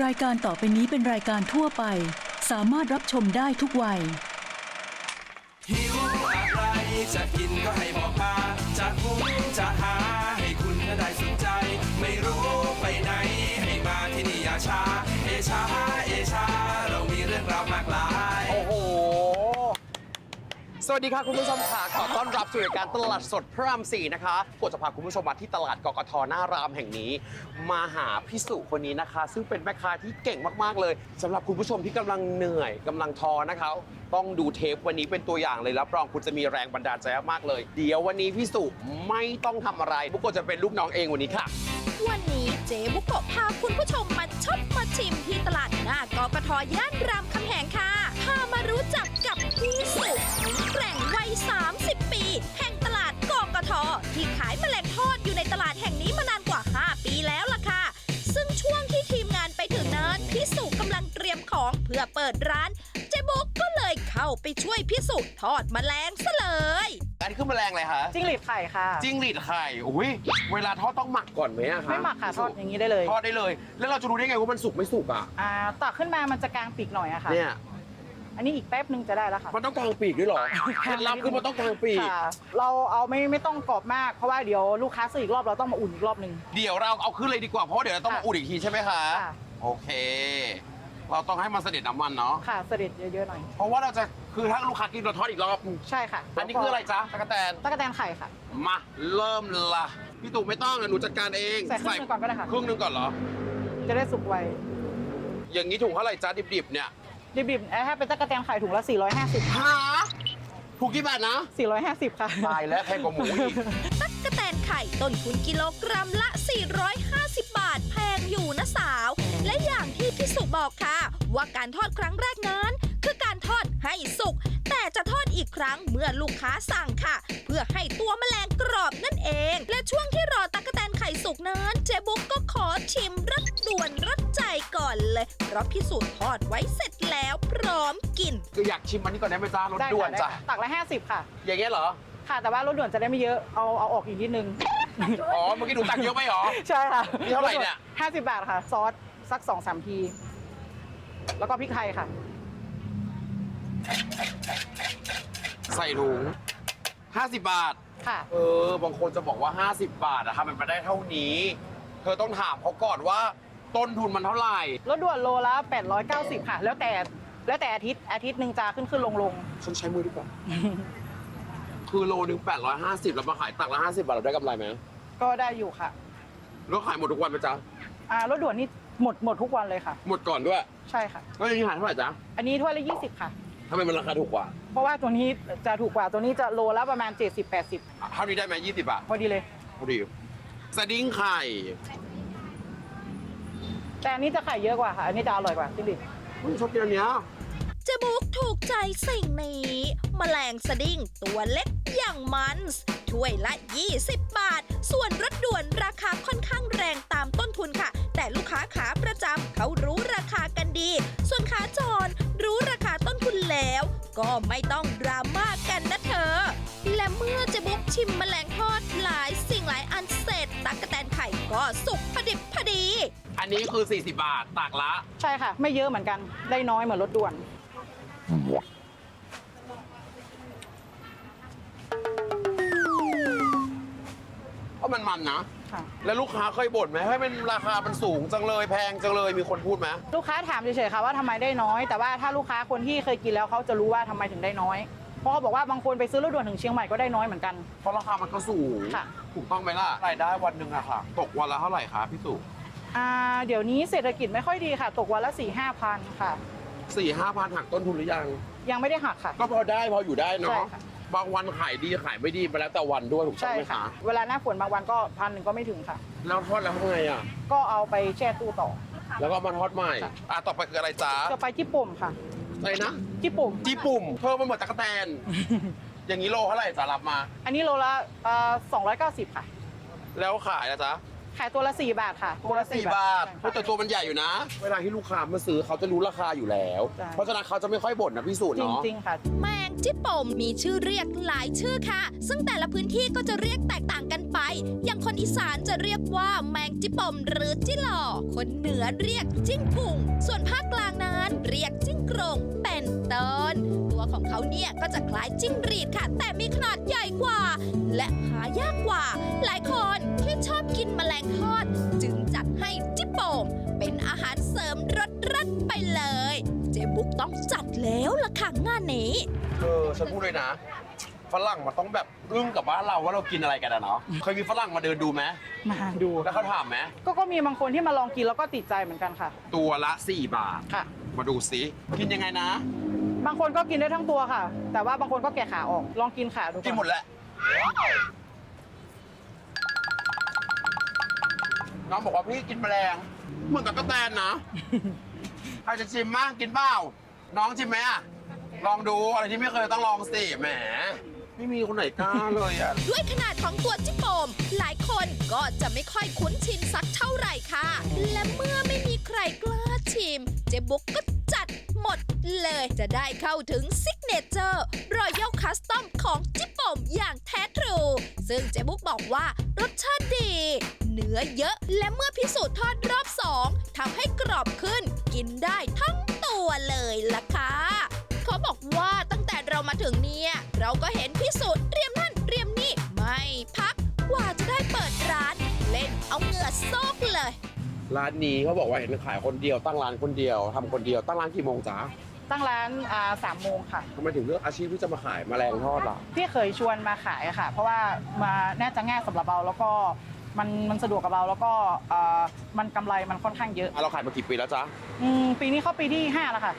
รายการต่อไปนี้เป็นรายการทั่วไป สามารถรับชมได้ทุกวัย หิวอะไรจะกินก็ให้บอกมาจะหุงจะหาให้คุณได้สนใจ ไม่รู้ไปไหน ให้มาที่นี่อย่าช้า เอชาเอชา สวัสดีค่ะคุณผู้ชมค่ะขอต้อนรับสู่รายการตลาดสดพระรามสี่นะคะกดจะพาคุณผู้ชมมาที่ตลาดกกทหน้ารามแห่งนี้ มาหาพิสุคนนี้นะคะ ซึ่งเป็นแม่ค้าที่เก่งมากๆเลยสำหรับคุณผู้ชมที่กำลังเหนื่อยกำลังท้อนะคะ ต้องดูเทปวันนี้เป็นตัวอย่างเลยรับรองคุณจะมีแรงบันดาลใจมากๆเลย เดี๋ยววันนี้พิสุไม่ต้องทำอะไรบุกโกะจะเป็นลูกน้องเองวันนี้ค่ะ วันนี้เจ๊บุกโกะพาคุณผู้ชมมาช็อปมาชิมที่ตลาดหน้ากกทย่านรามคำแหงค่ะ พามารู้จักกับพี่สุ 30 ปี แห่งตลาดกกทที่ขายแมลงทอดอยู่ในตลาดแห่งนี้มานานกว่า 5 ปีแล้วล่ะค่ะ ซึ่งช่วงที่ทีมงานไปถึงนั้นพี่สุกำลังเตรียมของเพื่อเปิดร้าน เจ๊บุกก็เลยเข้าไปช่วยพี่สุทอดแมลงซะเลย อันนี้คือแมลงอะไรคะจิ้งหรีดไข่ค่ะ จิ้งหรีดไข่อุ้ยเวลาทอดต้องหมักก่อนไหมอะคะไม่หมักค่ะทอดอย่างนี้ได้เลย ทอดได้เลย แล้วเราจะรู้ได้ไงว่ามันสุกไม่สุกอะอ่าตักขึ้นมามันจะกลางปีกหน่อยอะค่ะเนี่ยอั นนี้อีกแป๊บนึงจะได้แล้วค่ะมันต้องกลางปีกด้วยเหรอเคล็ดลับคือมันต้องกลางปีก ค่ะ เราเอาไม่ไม่ต้องกรอบมากเพราะว่าเดี๋ยวลูกค้าซื้ออีกรอบเราต้องมาอุ่นอีกรอบนึงเดี๋ยวเราเอาขึ้นเลยดีกว่าเพราะว่าเดี๋ยวเราต้องมาค่ะอุ่นอีกทีใช่ไหมคะค่ะ โอเค เราต้องให้มันเสด็จน้ำมันเนาะค่ะเสด็จเยอะๆหน่อย เพราะว่าเราจะคือถ้าลูกค้ากินเราทอดอีกรอบใช่ค่ะอันนี้คืออะไรจ๊ะตะกแตนตะกแตนไข่ค่ะ มาเริ่มละพี่ตู่ไม่ต้องนะหนูจัดการเองใส่ครึ่งหนึ่งก่อนก็ได้ค่ะ ครึ่งหนึงก่อนเหรอ จะได้สุกไวอย่างนี้ถุงเท่าไหร่จ๊ะดิบๆเนี่ย ดิบๆเอ้ยถ้าเป็นตะกแตนไข่ถุงละ 450 หาถูกกี่บาทนะ450 ค่ะ ตายแล้วแพงกว่าหมูอีก ตั๊กกะแตนไข่ต้นทุนกิโลกรัมละ 450 บาทแพงอยู่นะสาว และอย่างที่พี่สุบอกค่ะ ว่าการทอดครั้งแรกนั้น คือการทอดให้สุกแต่จะท อดอีกครั้งเมื่อลูกค้าสั่งค่ะ เพื่อให้ตัวแมลงกรอบนั่นเอง และช่วงที่รอตั๊กกะแตนไข่สุกนั้นเจ๊บุ๊กก็ขอชิมรสด่วนรสใจก่อนเลย เพราะพี่สุทอดไว้เสร็จแล้วพร้อมกิน คืออยากชิมอันนี้ก่อนได้ไหมจ๊ะรสได้ด่วนค่ะจ้ะได้ค่ะตักละ 50 ค่ะ อย่างเงี้ยเหรอ ค่ะ แต่ว่ารสด่วนจะได้ไม่เยอะ เอาเอาออกอีกนิดนึง อ๋อเมื่อกี้หนูตักเยอะไปเหรอ ใช่ค่ะนี่เท่าไหร่เนี่ยห้าสิบบาทค่ะ ซอสสักสองสามที แล้วก็พริกไทยค่ะ ใส่ถุง50 บาท ค่ะ เออบางคนจะบอกว่า 50 บาทอะทำมันมาได้เท่านี้ เธอต้องถามเขาก่อนว่าต้นทุนมันเท่าไหร่ รถด่วนโลละ 890 ค่ะ แล้วแต่แล้วแต่อาทิตย์อาทิตย์หนึ่งจะขึ้นขึ้นลงลงฉันใช้มือดีกว่า คือโลนึง850 แล้วมาขายตักละ 50 บาทเราได้กำไรไหมก็ได้อยู่ค่ะแล้วขายหมดทุกวันไหมจ๊ะ อ่ารถด่วนนี่หมดหมดทุกวันเลยค่ะ หมดก่อนด้วย ใช่ค่ะ แล้วอย่างนี้ขายเท่าไหร่จ๊ะ อันนี้ถ้วยละ 20 ค่ะ ทำไมมันราคาถูกกว่า เพราะว่าตัวนี้จะถูกกว่าตัวนี้จะโลละประมาณ 70 80 เท่านี้ได้ไหม20บาทพอดีเลย พอดีสดิ้งไข่ แต่อันนี้จะไข่เยอะกว่าค่ะ อันนี้จะอร่อยกว่าจริงอุ๊ยชอบกินอันเนี้ยเจบุกถูกใจสิ่งนี้มแมลงสดิ้งตัวเล็กอย่างมันส์ถ้วยละ 20 บาท ส่วนรถด่วนราคาค่อนข้างแรงตามต้นทุนค่ะ แต่ลูกค้าขาประจำเขารู้ราคากันดี ส่วนขาจร แล้ว ก็ไม่ต้องดราม่ากันนะเธอ และเมื่อเจบุกชิมแมลงทอดหลายสิ่งหลายอันเสร็จตักกะแตนไข่ก็สุกพอดิบพอดี อันนี้คือ 40 บาทตักละๆใช่ค่ะ ไม่เยอะเหมือนกัน ได้น้อยเหมือนรถด่วนเพราะมันมันนะ ค่ะ แล้วลูกค้าเคยบ่นไหมให้มันราคามันสูงจังเลยแพงจังเลยมีคนพูดไหมลูกค้าถามเฉยๆค่ะว่าทำไมได้น้อย แต่ว่าถ้าลูกค้าคนที่เคยกินแล้วเขาจะรู้ว่าทำไมถึงได้น้อย เพราะเขาบอกว่าบางคนไปซื้อรถด่วนถึงเชียงใหม่ก็ได้น้อยเหมือนกัน เพราะราคามันก็สูงค่ะ ถูกต้องไหมล่ะรายได้วันหนึ่งอะค่ะ ตกวันละเท่าไหร่คะพี่สุอ่าเดี๋ยวนี้เศรษฐกิจไม่ค่อยดีค่ะ ตกวันละ4ี่ห้าพันค่ะ สี่ห้าพันหักต้นทุนหรือยัง ยังไม่ได้หักค่ะ ก็พอได้พออยู่ได้ใช่เนาะค่ะ บางวันขายดีขายไม่ดีไปแล้วแต่วันด้วยถูกต้อใช่งไหมค่ะ คะเวลาหน้าฝนบางวันก็พันหนึ่งก็ไม่ถึงค่ะ แล้วทอดแล้วทำไงอะก็เอาไปแช่ตู้ต่อ แล้วก็มาทอดใหม่ค่ะอะต่อไปคืออะไรจ๊ะจะไปญี่ปุ่มค่ะอะไรนะญี่ปุ่ม จีปุ่มเพิ่มมาหมดตะกแตน อย่างนี้โลเท่าไหร่จ๊ะรับมา อันนี้โลละสองร้อยเก้าสิบค่ะ แล้วขายนะจ๊ะ ขายตัวละ4บาทค่ะ ตัวละสี่บาทใช่เพราะแต่ตัวมันใหญ่อยู่นะ เวลาที่ลูกค้ามาซื้อเขาจะรู้ราคาอยู่แล้ว ใช่ เพราะฉะนั้นเขาจะไม่ค่อยบ่นนะพี่สูตรจริงเนาะ จริงๆค่ะ แมงจิโปมมีชื่อเรียกหลายชื่อค่ะ ซึ่งแต่ละพื้นที่ก็จะเรียกแตกต่างกันไป อย่างคนอีสานจะเรียกว่าแมงจิโปมหรือจิหล่อ คนเหนือเรียกจิ้งกุ่ง ส่วนภาคกลางนั้นเรียกจิ้งโกรงเป็นต้น ตัวของเขาเนี่ยก็จะคล้ายจิ้งหรีดค่ะ แต่มีขนาดใหญ่กว่า และหายากกว่า หลายคนที่ชอบกินแมลงทอด จึงจัดให้จิโปมเป็นอาหารเสริมรสรัดไปเลย เจ๊บุ๊กต้องจัดแล้วล่ะค่ะงานนี้ เออฉันพูดเลยนะฝรั่งมันต้องแบบอึ้งกับบ้านเราว่าเรากินอะไรกันอะเนาะเคยมีฝรั่งมาเดินดูไหมมาดูแล้วเขาถามไหมก็ก็มีบางคนที่มาลองกินแล้วก็ติดใจเหมือนกันค่ะ ตัวละ 4 บาทค่ะ มาดูสิกินยังไงนะ บางคนก็กินได้ทั้งตัวค่ะ แต่ว่าบางคนก็แกะขาออกลองกินขาดูก่อกินหมดแหละ น้องบอกว่าพี่กินแมลง เหมือนกับกระแตนนะ ใครจะชิมมั่งกินเปล่า น้องชิมไหมอะลองดูอะไรที่ไม่เคยต้องลองสิแหม ไม่มีคนไหนกล้าเลยอะ ด้วยขนาดของตัวจิโปม หลายคนก็จะไม่ค่อยคุ้นชินสักเท่าไหร่ค่ะ และเมื่อไม่มีใครกล้าชิม เจ๊บุ๊กก็จัด หมดเลยจะได้เข้าถึงซิกเนเจอร์รอยัลคัสตอมของจิโปมอย่างแท้ทรู ซึ่งเจ๊บุ๊กบอกว่ารสชาติดี เนื้อเยอะและเมื่อพิสูจน์ทอดรอบสองทำให้กรอบขึ้น กินได้ทั้งตัวเลยล่ะค่ะเขาบอกว่าตั้งแต่เรามาถึงเนี่ย เราก็เห็นพิสูจน์เตรียมนั่นเตรียมนี่ไม่พัก กว่าจะได้เปิดร้าน เล่นเอาเหงื่อโซกเลย ร้านนี้เขาบอกว่าเห็นขายคนเดียวตั้งร้านคนเดียวทำคนเดียวตั้งร้านกี่โมงจ๊ะตั้งร้านอ่าสามโมงค่ะ ทำไมถึงเลือกอาชีพที่จะมาขายแมลงทอดล่ะ พี่เคยชวนมาขายอะค่ะ เพราะว่ามาน่าจะง่ายสำหรับเราแล้วก็มันมันสะดวกกับเราแล้วก็เอ่อมันกำไรมันค่อนข้างเยอะอะเราขายมากี่ปีแล้วจ๊ะอืมปีนี้เข้าปีที่5แล้วค่ะ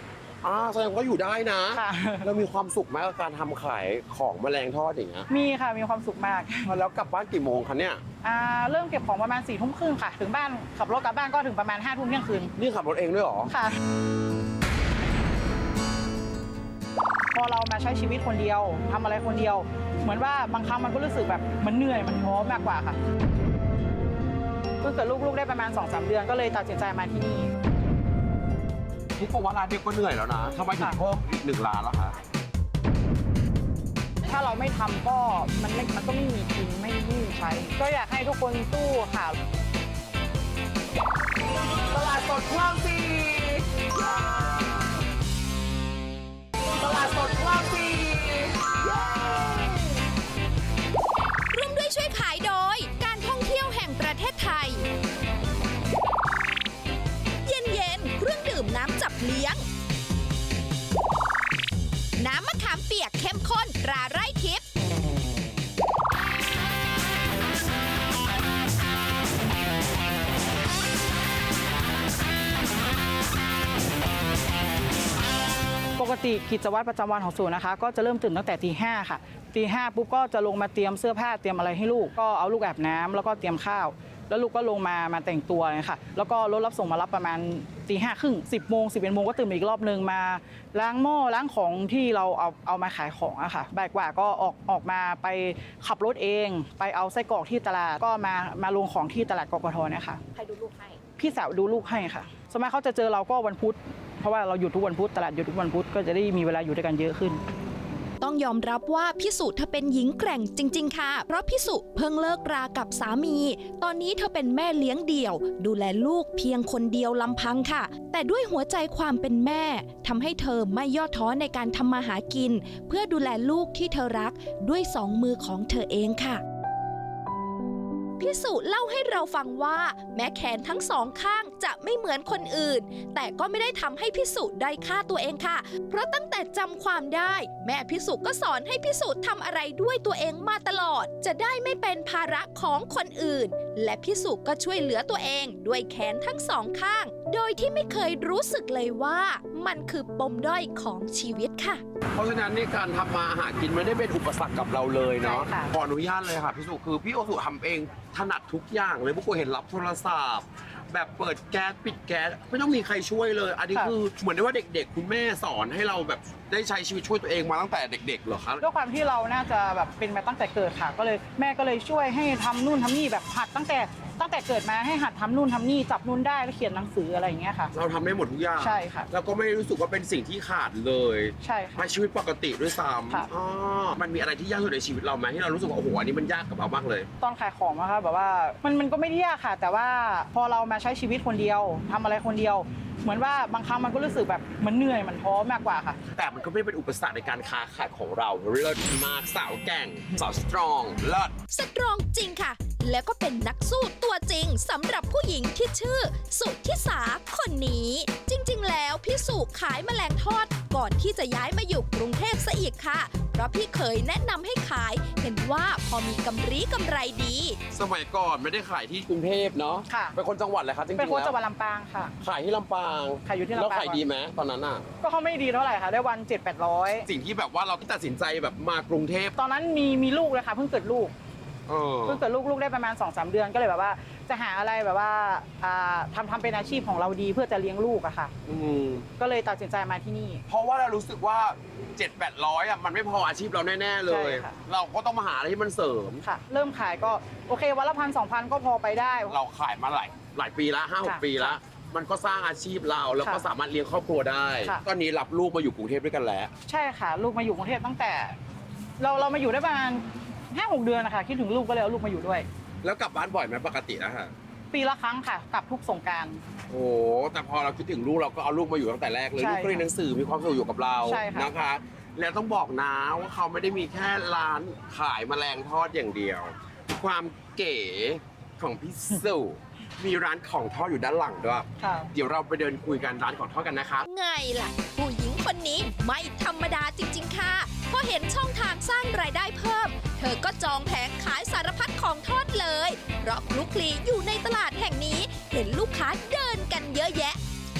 อ่าแสดงว่าอยู่ได้นะ ค่ะ เรามีความสุขไหมกับการทำขายของแมลงทอดอย่างเงี้ยมีค่ะมีความสุขมากแล้วกลับบ้านกี่โมงคะเนี่ย อ่าเริ่มเก็บของประมาณ4ี่ทุ่มครึ่งค่ะ ถึงบ้านขับรถกลับบ้านก็ถึงประมาณ5้าทุ่มเที่ยงคืนนี่ขับรถเองด้วยเหรอ ค่ะ พอเรามาใช้ชีวิตคนเดียวทำอะไรคนเดียว เหมือนว่าบางครั้งมันก็รู้สึกแบบมันเหนื่อยมันท้อมากกว่าค่ะเพิ่งเกิดลูกๆได้ประมาณ2อสเดือนก็เลยตัดสินใจมาที่นี่ ทุกบอกว่าร้านเดียวก็เหนื่อยแล้วนะทำไมถึงค่ะเพิ่มอีกหนึ่งร้านล่ะคะ ถ้าเราไม่ทำก็มันไม่มันก็ไม่มีกินไม่มีใช้ ก็อยากให้ทุกคนสู้ค่ะ เลี้ยง น้ำมะขามเปียกเข้มข้นตราไร่ทิพย์ปกติกิจวัตรประจำวันของศูนย์นะคะ ก็จะเริ่มตื่นตั้งแต่ตีห้าค่ะตีห้าปุ๊บก็จะลงมาเตรียมเสื้อผ้าเตรียมอะไรให้ลูกก็เอาลูกอาบน้ำแล้วก็เตรียมข้าว แล้วลูกก็ลงมามาแต่งตัวเลยค่ะ แล้วก็รถรับส่งมารับประมาณ ตีห้าครึ่งสิบโมงสิบเอ็ดโมงก็ตื่นมาอีกรอบนึงมา ล้างหม้อล้างของที่เราเอาเอามาขายของอะค่ะบ่ายกว่าก็ออกออกมาไปขับรถเอง ไปเอาไส้กรอกที่ตลาดก็มามาลงของที่ตลาดกกทเนี่ยค่ะใครดูลูกให้พี่สาวดูลูกให้ค่ะสวนมัยเขาจะเจอเราก็วันพุธ เพราะว่าเราหยุดทุกวันพุธตลาดหยุดทุกวันพุธก็จะได้มีเวลาอยู่ด้วยกันเยอะขึ้น ต้องยอมรับว่าพิสุเธอเป็นหญิงแกร่งจริง ๆ ค่ะ เพราะพิสุเพิ่งเลิกรากับสามี ตอนนี้เธอเป็นแม่เลี้ยงเดี่ยว ดูแลลูกเพียงคนเดียวลำพังค่ะ แต่ด้วยหัวใจความเป็นแม่ทำให้เธอไม่ย่อท้อในการทำมาหากิน เพื่อดูแลลูกที่เธอรักด้วยสองมือของเธอเองค่ะ พิสุเล่าให้เราฟังว่า แม้แขนทั้งสองข้างจะไม่เหมือนคนอื่น แต่ก็ไม่ได้ทำให้พิสุได้ฆ่าตัวเองค่ะ เพราะตั้งแต่จำความได้ แม่พิสุก็สอนให้พิสุทำอะไรด้วยตัวเองมาตลอด จะได้ไม่เป็นภาระของคนอื่น และพิสุก็ช่วยเหลือตัวเองด้วยแขนทั้งสองข้าง โดยที่ไม่เคยรู้สึกเลยว่ามันคือปมด้อยของชีวิตค่ะ เพราะฉะนั้นในการทำมาหากินไม่ได้เป็นอุปสรรคกับเราเลยเนาะใช่ค่ะ ขออนุญาตเลยค่ะพี่สุคือพี่โอสุทำเองถนัดทุกอย่างเลยพวกกูเห็นรับโทรศัพท์ แบบเปิดแก๊สปิดแก๊สไม่ต้องมีใครช่วยเลย อันนี้คือเหมือนได้ว่าเด็ก ๆ คุณแม่สอนให้เราแบบได้ใช้ชีวิตช่วยตัวเองมาตั้งแต่เด็ก ๆ เหรอคะ ด้วยความที่เราน่าจะแบบเป็นมาตั้งแต่เกิดค่ะ ก็เลยแม่ก็เลยช่วยให้ทำนู่นทำนี่แบบผัดตั้งแต่ ตั้งแต่เกิดมาให้หัดทำนู่นทำนี่จับนู่นได้แล้วเขียนหนังสืออะไรอย่างเงี้ยค่ะ เราทำได้หมดทุกอย่างใช่ค่ะ แล้วก็ไม่รู้สึกว่าเป็นสิ่งที่ขาดเลยใช่ค่ะ มาชีวิตปกติด้วยซ้ค่ะำอ๋อมันมีอะไรที่ยากที่สุดในชีวิตเราไหมที่เรารู้สึกว่าโอ้โหอันนี้มันยากกับเรามากเลย ตอนขายของอะค่ะแบบว่ามันมันก็ไม่ได้ยากค่ะ แต่ว่าพอเรามาใช้ชีวิตคนเดียวทำอะไรคนเดียว เหมือนว่าบางครั้งมันก็รู้สึกแบบเหมันเหนื่อยเหมันท้อมากกว่าค่ะ แต่มันก็ไม่ได้เป็นอุปสรรคในการค้าขายของเราเลิศมากสาวแกร่งสาวสตรองเลิศ สตรองจริงค่ะ แล้วก็เป็นนักสู้ตัวจริงสำหรับผู้หญิงที่ชื่อ สุทธิสาคนนี้ จริงๆ แล้วพี่สุขายแมลงทอดก่อนที่จะย้ายมาอยู่กรุงเทพซะอีกค่ะ เพราะพี่เคยแนะนำให้ขาย เห็นว่าพอมีกำไรกำไรดี สมัยก่อนไม่ได้ขายที่กรุงเทพเนาะค่ะ เป็นคนจังหวัดอะไรคะจริงๆเป็นคนแล้วจังหวัดลำปางค่ะ ขายที่ลำปางขายอยู่ที่ลำปาง แล้วขายดีไหมตอนนั้นอะ ก็เขาไม่ดีเท่าไหร่ค่ะ ได้วัน 7 8 0 0 สิ่งที่แบบว่าเราที่ตัดสินใจแบบมากรุงเทพตอนนั้นมีมีลูกเลยค่ะเพิ่งเกิดลูกเออ เพิ่งเกิดลูกลูกได้ประมาณ2อสเดือนก็เลยแบบว่า จะหาอะไรแบบว่าอ่าทำทำเป็นอาชีพของเราดีเพื่อจะเลี้ยงลูกอะค่ะ อืมก็เลยตัดสินใจมาที่นี่ เพราะว่าเรารู้สึกว่า7 8 0 0อะมันไม่พออาชีพเราแน่ ๆ เลย ใช่ค่ะ เราก็ต้องมาหาอะไรที่มันเสริม ค่ะ เริ่มขายก็โอเควันละพันสองพันก็พอไปได้ เราขายมาหลายหลายปีละห้าหกค่ะปีละ มันก็สร้างอาชีพเราแล้วก็ค่ะสามารถเลี้ยงครอบครัวได้ ค่ะ ตอนนี้รับลูกมาอยู่กรุงเทพด้วยกันแล้ว ใช่ค่ะ ลูกมาอยู่กรุงเทพตั้งแต่ เราเรามาอยู่ได้ประมาณ ห้าหกเดือนนะคะคิดถึงลูกก็เลยเอาลูกมาอยู่ด้วย แล้วกลับบ้านบ่อยไหมปกตินะฮะปีละครั้งค่ะกลับทุกสงกราร โอ้แต่พอเราคิดถึงลูกเราก็เอาลูกมาอยู่ตั้งแต่แรกเลยใช่ลูกก็เรียนหนังสือมีความสุขอยู่กับเราใช่ค่ะ นะคะ แล้วต้องบอกนะว่าเขาไม่ได้มีแค่ร้านขายแมลงทอดอย่างเดียว ความเก๋ของพี่สุมีร้านของทอดอยู่ด้านหลังด้วยค่ะ เดี๋ยวเราไปเดินคุยกันร้านของทอดกันนะคะ ไงล่ะ ผู้หญิงคนนี้ไม่ธรรมดาจริง ๆ ค่ะพอเห็นช่องทางสร้างรายได้เพิ่มเธอก็จองแผงขายสารพัดของทอดเลย เพราะคลุกคลีอยู่ในตลาดแห่งนี้ เห็นลูกค้าเดินกันเยอะแยะ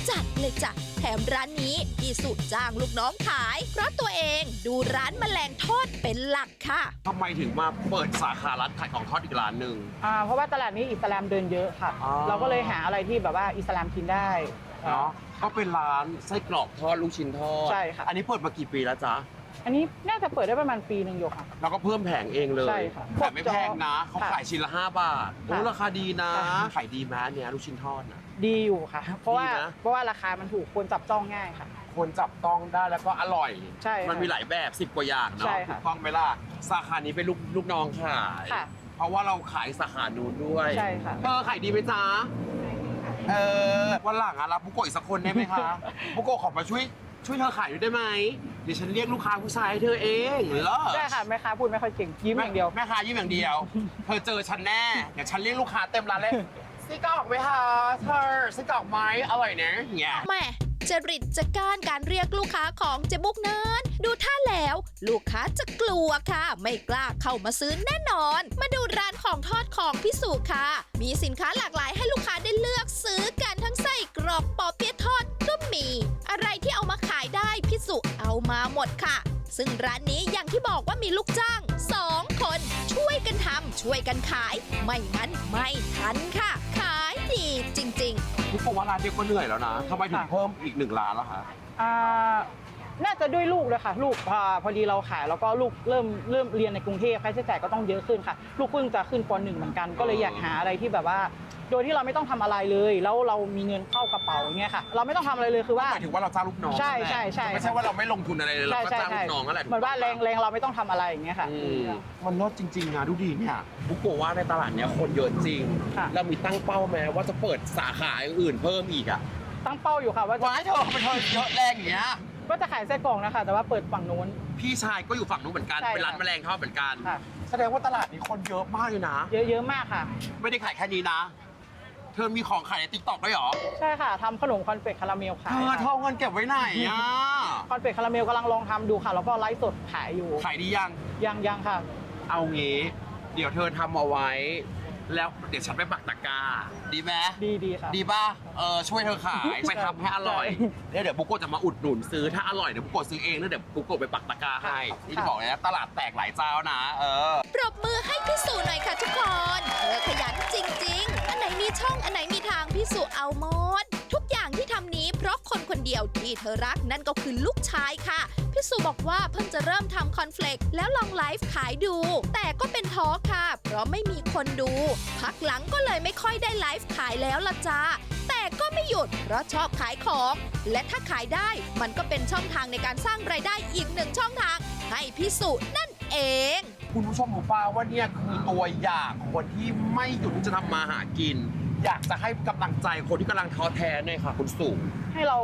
จัดเลยจ้ะแถมร้านนี้พี่สุจ้างลูกน้องขาย เพราะตัวเองดูร้านแมลงทอดเป็นหลักค่ะ ทำไมถึงมาเปิดสาขาร้านขายของทอดอีกร้านหนึ่ง อ่าเพราะว่าตลาดนี้อิสลามเดินเยอะค่ะ อ๋อ เราก็เลยหาอะไรที่แบบว่าอิสลามกินได้ เนาะก็เป็นร้านไส้กรอกทอดลูกชิ้นทอดใช่ค่ะ อันนี้เปิดมากี่ปีแล้วจ๊ะ อันนี้น่าจะเปิดได้ประมาณปีหนึ่งอยู่ค่ะ เราก็เพิ่มแผงเองเลยใช่ค่ะแต่ไม่แพงนะเขาค่ะขายชิ้นละ 5 บาทโอ้ค่ะราคาดีนะ ค่ะ ขายดีไหมเนี่ยลูกชิ้นทอดนะ ดีอยู่ค่ะ เพราะว่าดีนะ เพราะว่าราคามันถูกคนจับต้องง่ายค่ะ คนจับต้องได้แล้วก็อร่อย ใช่ค่ะมันมีหลายแบบ 10 กว่าอย่างเนาะใช่ถูค่ะกต้องไหมล่ะสาขานี้เป็นลูกลูกน้องขายค่ะเพราะว่าเราขายสาขานู้นด้วยใช่ค่ะเธอขายดีไหมจ๊ะเออวันหลังอะรับบุโกะอีกสักคนได้ไหมคะ บุโกะขอมาช่วย ช่วยเธอขายด้วยได้ไหมเดี๋ยวฉันเรียกลูกค้าผู้ชายให้เธอเองเหรอได้ค่ะแม่ค้าพูดไม่ค่อยเก่งยิ้มอย่างเดียว แม่ค้ายิ้มอย่างเดียว เธอเจอฉันแน่เดี๋ยวฉันเรียกลูกค้าเต็มร้านเลยไส้กรอกไหมคะเธอไส้กรอกไหมอร่อยนะอย่างเงี้ยแม่จริตจักการการเรียกลูกค้าของเจบุกนั้น ดูท่าแล้ว ลูกค้าจะกลัวค่ะ ไม่กล้าเข้ามาซื้อแน่นอน มาดูร้านของทอดของพี่สุค่ะ มีสินค้าหลากหลายให้ลูกค้าได้เลือก ดค่ะ ซึ่งร้านนี้อย่างที่บอกว่ามีลูกจ้างสองคน ช่วยกันทำช่วยกันขาย ไม่งั้นไม่ทันค่ะ ขายดีจริง ๆ ทุกคนว่าร้านเดียวก็เหนื่อยแล้วนะทำไมถึงค่ะเพิ่มอีกหนึ่งร้านแล้วคะอ่าน่าจะด้วยลูกเลยค่ะ ลูกพอพอดีเราขายแล้วก็ลูกเริ่มเริ่มเรียนในกรุงเทพค่าใช้จ่ายก็ต้องเยอะขึ้นค่ะ ลูกเพิ่งจะขึ้นปหนึ่งเหมือนกัน ก็เลยอยากหาอะไรที่แบบว่า โดยที่เราไม่ต้องทำอะไรเลย แล้วเรามีเงินเข้ากระเป๋าอย่างเงี้ยค่ะ เราไม่ต้องทำอะไรเลยคือว่า หมายถึงว่าเราจ้างลูกน้องใช่นั่นแหละใช่ใช่ ไม่ใช่ว่าเราไม่ลงทุนอะไรเลยเราใช่ก็ใช่จ้างลูใช่กน้องนั่นแหละเหมือนว่าแรงแรงเราไม่ต้องทำอะไรอย่างเงี้ยค่ะ อืมมันลดจริง ๆ นะดูดีเนี่ย บุกโกะว่าในตลาดเนี้ยคนเยอะจริง ค่ะ เรามีตั้งเป้าไหมว่าจะเปิดสาขาอื่นๆเพิ่มอีกอะตั้งเป้าอยู่ค่ะว่าจะว้ายเธอเป็นเธอเยอะแรงอย่างเงี้ยก็จะขายไส้กรอกนะคะ แต่ว่าเปิดฝั่งนู้น พี่ชายก็อยู่ฝั่งนู้นเหมือนกัน ใช่เป็นร้านค่ะ แมลงทอดเหมือนกัน ค่ะ แสดงว่าตลาดนี้คนเยอะมากเลยนะ เยอะเยอะมากค่ะ ไม่ได้ขายแค่นี้นะ เธอมีของขายในติ๊กต็อกด้วยเหรอ ใช่ค่ะทำขนมคอนเฟกคาราเมลขาเธยอเท่าเงินเก็บไว้ไหนอะ คอนเฟกคาราเมลกำลังลองทำดูค่ะ แล้วก็ไลฟ์สดขายอยู่ขายดียัง ยังยังค่ะ เอางี้ เดี๋ยวเธอทำเอาไว้ แล้วเดี๋ยวฉันไปปักตะกร้าดีไหมดีดีค่ะดีป่ะเออช่วยเธอขายไปทำให้อร่อยใช่แล้วเดี๋ยวบุกโกะจะมาอุดหนุนซื้อถ้าอร่อยเดี๋ยวบุกโกะซื้อเองแล้วเดี๋ยวบุกโกะไปปักตะกร้าให้ค่ะนี่จะบอกเลยนะตลาดแตกหลายเจ้านะ เออ ปรบมือให้พี่สุหน่อยค่ะทุกคนเธอขยันจริง ๆ อันไหนมีช่องอันไหนมีทางพี่สุเอาหมด เพราะคนคนเดียวที่เธอรักนั่นก็คือลูกชายค่ะ พี่สุบอกว่าเพิ่งจะเริ่มทำคอนเฟลกแล้วลองไลฟ์ขายดู แต่ก็เป็นท้อค่ะ เพราะไม่มีคนดู พักหลังก็เลยไม่ค่อยได้ไลฟ์ขายแล้วละจ้าแต่ก็ไม่หยุดเพราะชอบขายของ และถ้าขายได้มันก็เป็นช่องทางในการสร้างรายได้อีกหนึ่งช่องทาง ให้พี่สุนั่นเอง คุณผู้ชมหมูป่าว่าเนี่ยคือตัวอย่างคนที่ไม่หยุดที่จะทำมาหากิน อยากจะให้กำลังใจคนที่กำลังท้อแท้เนี่ยค่ะ คุณสุให้เรา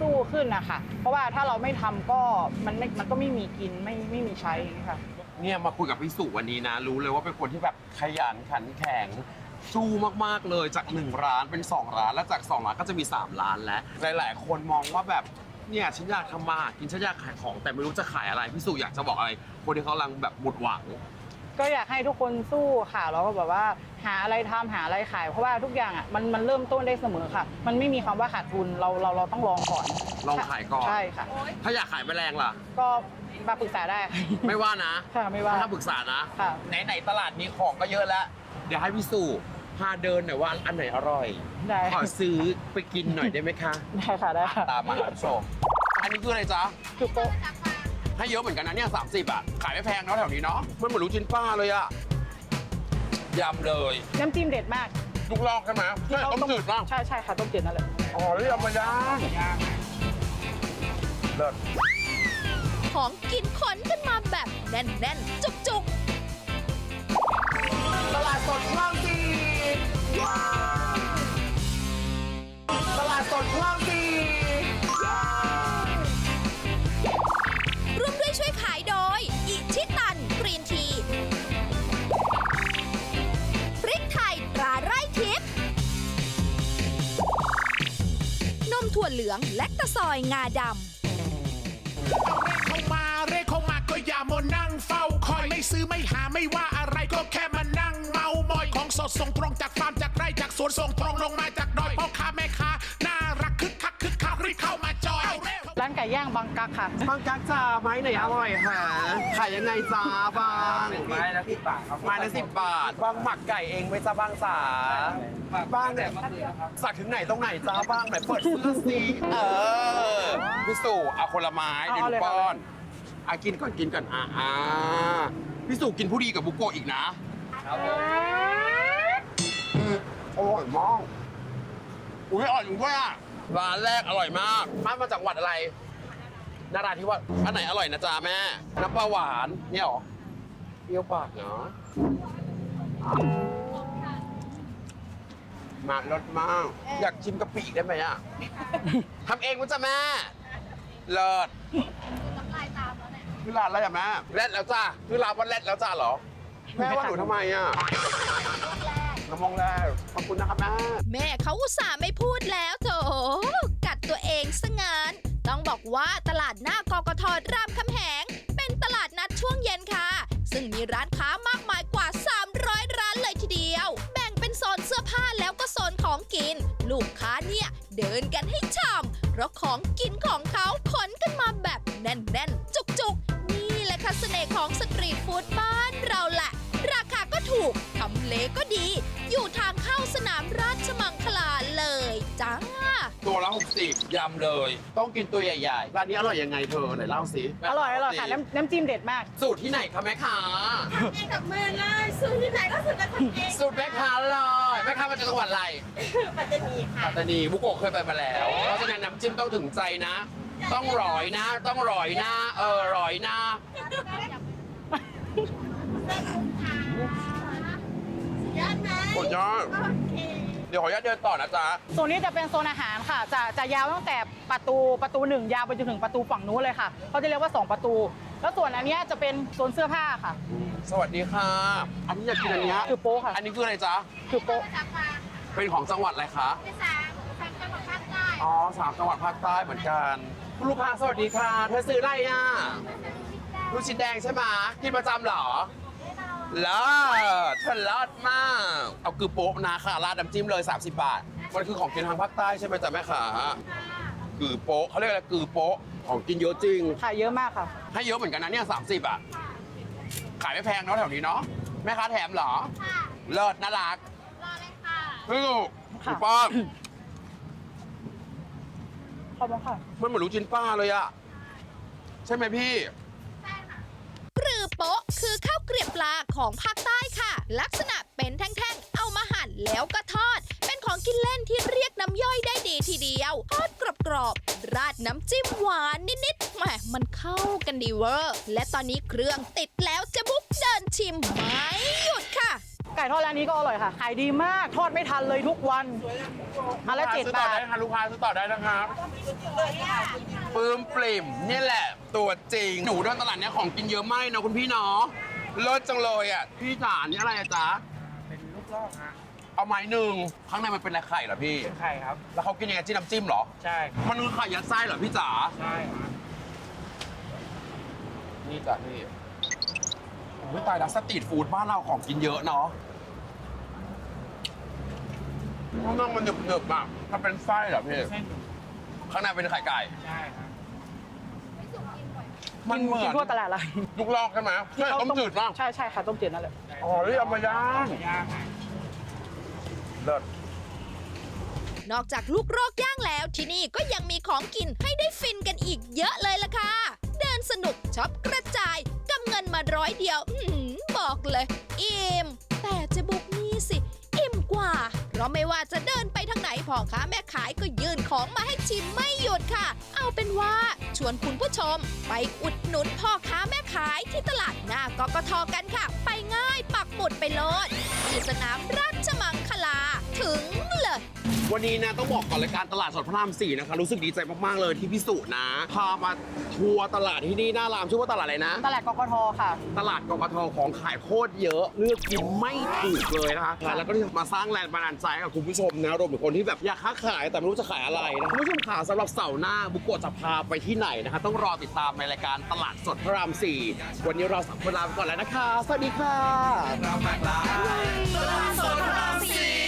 สู้ขึ้นนะคะเพราะว่าถ้าเราไม่ทำก็มันไม่มันก็ไม่มีกินไม่ไม่มีใช้อย่างนี้ค่ะ เนี่ยมาคุยกับพี่สุวันนี้นะ รู้เลยว่าเป็นคนที่แบบขยันขันแข็งสู้มากๆเลยจาก1ร้านเป็น2ร้านแล้วจาก2ร้านก็จะมี3ร้านแล้วหลาย ๆ คนมองว่าแบบเนี่ยฉันอยากทำมาหากินฉันอยากขายของแต่ไม่รู้จะขายอะไรพี่สุอยากจะบอกอะไร คนที่เขากำลังแบบหมดหวัง ก็อยากให้ทุกคนสู้ค่ะแล้วก็แบบว่า หาอะไรทำหาอะไรขาย เพราะว่าทุกอย่างอะมันมันเริ่มต้นได้เสมอค่ะ มันไม่มีคำว่าขาดทุนเราเราเราต้องลองก่อนลองขายก่อนใช่ค่ะ ถ้าอยากขายแมลงล่ะ ก็มาปรึกษาได้ค่ะไม่ว่านะค่ะไม่ว่าถ้าปรึกษานะค่ะไหนๆตลาดมีของก็เยอะแล้ว เดี๋ยวให้พี่สุพาเดินหน่อยว่าอันไหนอร่อยได้ขอซื้อไปกินหน่อยได้ไหมคะได้ค่ะได้ค่ะตามมาคุณผู้ชมอันนี้คืออะไรจ๊ะคือโป๊ะให้เยอะเหมือนกันนะเนี่ยสามสิบอะขายไม่แพงเนาะแถวนี้เนาะมันเหมือนลูกชิ้นป้าเลยอะ ยำเลย น้ำจิ้มเด็ดมากลูกลอกใช่ไหมใช่ต้มจืดป่ะใช่ใช่ค่ะต้มจืดนั่นแหละอ๋อนี่ยำมาย่างเลิศของกินขนกันมาแบบแน่นๆ จุกๆ ตลาดสดคลองสีตลาดสดคลองสีร่วมด้วยช่วยขาย เหลือง และตะซอยงาดำเข้ามาเรียกเข้ามาก็อย่ามานั่งเฝ้าคอยไม่ซื้อไม่หาไม่ว่าอะไรก็แค่มานั่งเมามอยของสดส่งตรงจากฟาร์มจากไร่จากสวนส่งตรงลงมาจากดอยพ่อค้า ย่างบางกักค่ะ บางกักจ้าไม้ไหนอร่อยหาขายยังไงจ้าบางไม้ละสิบบาทครับไม้ละสิบบาท บางหมักไก่เองไหมจ้าบางสาบางเนี่ยสักถึงไหนตรงไหนจ้าบางไหนเปิดเสื้อสีเออพี่สู่เอาคนละไม้เดี๋ยวหเอานูเลยครับป้อนอะกินก่อนกินก่อนอะอ่าพี่สู่กินผู้ดีกับบุโกะอีกนะอร่อยมากอุ้ยอร่อยจริงด้วยอะร้านแรกอร่อยมากมามาจากจังหวัดอะไร นาราธิวาสอันไหนอร่อยนะจ๊ะแม่ น้ำปลาหวานเนี่ยเหรอเปรี้ยวปากเนาะมารสมากอยากชิมกะปิอีกได้ไหมอะทำเองมั้ยจ้ะแม่ เลิศคือร้านอะไรอะแม่แรดแล้วจ้าคือร้านว่าแรดแล้วจ้าเหรอ แม่ว่าหนูทำไมอะน้ำมองแรกขอบคุณนะครับแม่ แม่เขาอุตส่าห์ไม่พูดแล้วโถกัดตัวเองซะงานต้องบอกว่าต เพราะของกินของเขาขนกันมาแบบแน่นๆ จุกๆ นี่แหละค่ะเสน่ห์ของสตรีทฟู้ดบ้านเราแหละ ราคาก็ถูกทำเลก็ดี อยู่ทางเข้าสนามราชมังคลาเลยจ้า ตัวละ60ยำเลย ต้องกินตัวใหญ่ๆร้านนี้อร่อยยังไงเธอไหนเล่าสิอร่อยอร่อยค่ะน้ำน้ำจิ้มเด็ดมาก สูตรที่ไหนคะแม่ค้าเองกับมือเลยซื้อที่ไหนก็ซื้อกันทำเอง สูตรแม่ค้าเลย แม่ค้ามาจากจังหวัดอะไรปัตตานีค่ะปัตตานีบุโกะเคยไปมาแล้ว เพราะฉะนั้นน้ำจิ้มต้องถึงใจนะ ต้องร้อยนะ ต้องร้อยนะ เออร้อยนะยอดไหมโอ้ยอด โอเคเดี๋ยวขออนุญาตเดินต่อนะจ๊ะ โซนนี้จะเป็นโซนอาหารค่ะ จะจะยาวตั้งแต่ประตูประตูหนึ่งยาวไปจนถึงประตูฝั่งนู้นเลยค่ะเขาจะเรียกว่า 2 ประตู แล้วส่วนอันเนี้ยจะเป็นโซนเสื้อผ้าค่ะ สวัสดีค่ะ อันนี้อยากกินอันเนี้ยคือโป๊ะค่ะ อันนี้คืออะไรจ๊ะ คือโป๊ะจากมาเป็นของจังหวัดอะไรคะที่สามสามจังหวัดภาคใต้อ๋อสามจังหวัดภาคใต้เหมือนกันคุณลูกค้าสวัสดีค่ะ เธอซื้ออะไรอะลูกชิ้นแดงใช่ไหมกินประจำเหรอ เลิศเธอเลิศมาก เอาคือโป๊ะนะค่ะราดน้ำจิ้มเลย 30 บาท มันคือของกินทางภาคใต้ใช่ไหมจ๊ะแม่ขาคือโป๊ะเขาเรียกอะไรคือโป๊ะของกินเยอะจริง ค่ะเยอะมากค่ะ ให้เยอะเหมือนกันนะเนี่ย30อะ ขายไม่แพงเนาะแถวนี้เนาะแม่ค้าแถมเหรอ ค่ะเลิศน่ารักรอเลยค่ะพี่ลูกค่ะ คุณป้อมขอบคุณค่ะ มันเหมือนลูกชิ้นปลาเลยอะใช่ไหมพี่กรือโป๊ะคือข้าวเกรียบปลาของภาคใต้ค่ะ ลักษณะเป็นแท่งๆ เอามาหั่นแล้วก็ทอด เป็นของกินเล่นที่เรียกน้ำย่อยได้ดีทีเดียว ทอดกรอบๆ ราดน้ำจิ้มหวานนิดๆแหมมันเข้ากันดีเวอร์ และตอนนี้เครื่องติดแล้วจะบุกเดินชิมไม่หยุดค่ะ ไก่ทอดร้านนี้ก็อร่อยค่ะ ขายดีมาก ทอดไม่ทันเลยทุกวันอันละเจ็ดบาท ลูกค้าซื้อต่อได้นะครับปลื้มปริ่มนี่แหละ ตัวจริง หนูเดินตลาดเนี้ยของกินเยอะมากเนาะคุณพี่เนาะเลิศจังเลยอะ พี่จ๋านี่อะไรอะจ๊ะเป็นลูกลอกฮะเอาไม้หนึ่งข้างในมันเป็นอะไรไข่เหรอพี่ เป็นไข่ครับ แล้วเขากินยังไงจิ้มน้ำจิ้มเหรอ ใช่ครับมันคือไข่ยัดไส้เหรอพี่จ๋า ใช่ครับนี่จ้ะพี่โอ้ยตายแล้วสตรีทฟู้ดบ้านเราของกินเยอะเนาะ ข้างนอกมันหนึบๆอะถ้าเป็นไส้เหรอพี่เส้นหมูข้างในเป็นไข่ไก่ ใช่ครับมันเหมืกิอนนทั่วตลาดเลยลูกลอกใช่ไหมใช่ต้มจืดป่ะใช่ใช่ค่ะต้มจืดนั่นแหละอ๋อที่เอามาย่างย่างฮะเลิศนอกจากลูกโรกย่างแล้วที่นี่ก็ยังมีของกินให้ได้ฟินกันอีกเยอะเลยล่ะค่ะ เดินสนุกช็อปกระจายกำเงินมาร้อยเดียวอื้อหือบอกเลย อิ่มแต่เจะบุกนี่สิ อิ่มกว่า เพราะไม่ว่าจะเดินไปทางไหนพ่อค้าแม่ขายก็ยื่นของมาให้ชิมไม่หยุดค่ะ เอาเป็นว่าชวนคุณผู้ชม ไปอุดหนุนพ่อค้าแม่ขายที่ตลาดหน้ากกทกันค่ะ ไปง่ายปักหมุดไปโลดที่สนามรา วันนี้นะต้องบอกก่อนรายการตลาดสดพระรามสี่นะคะรู้สึกดีใจมากๆเลยที่พี่สุนะ พามาทัวร์ตลาดที่นี่หน้ารามชื่อว่าตลาดอะไรนะ ตลาดกกทค่ะ ตลาดกกทของขายโคตรเยอะเลือกกินไม่ถูกเลยนะคะแล้วก็ที่มาสร้างแรงบันดาลใจให้กับคุณผู้ชมนะรวมถึงคนที่แบบอยากค้าขายแต่ไม่รู้จะขายอะไรนะคุณผู้ชมขาสำหรับเสาร์หน้าบุกโกะจะพาไปที่ไหนนะคะต้องรอติดตามในรายการตลาดสดพระรามสี่วันนี้เราสามคนลาไปก่อนแล้วนะคะ สวัสดีค่ะเรามากลายตลาดสดพระราม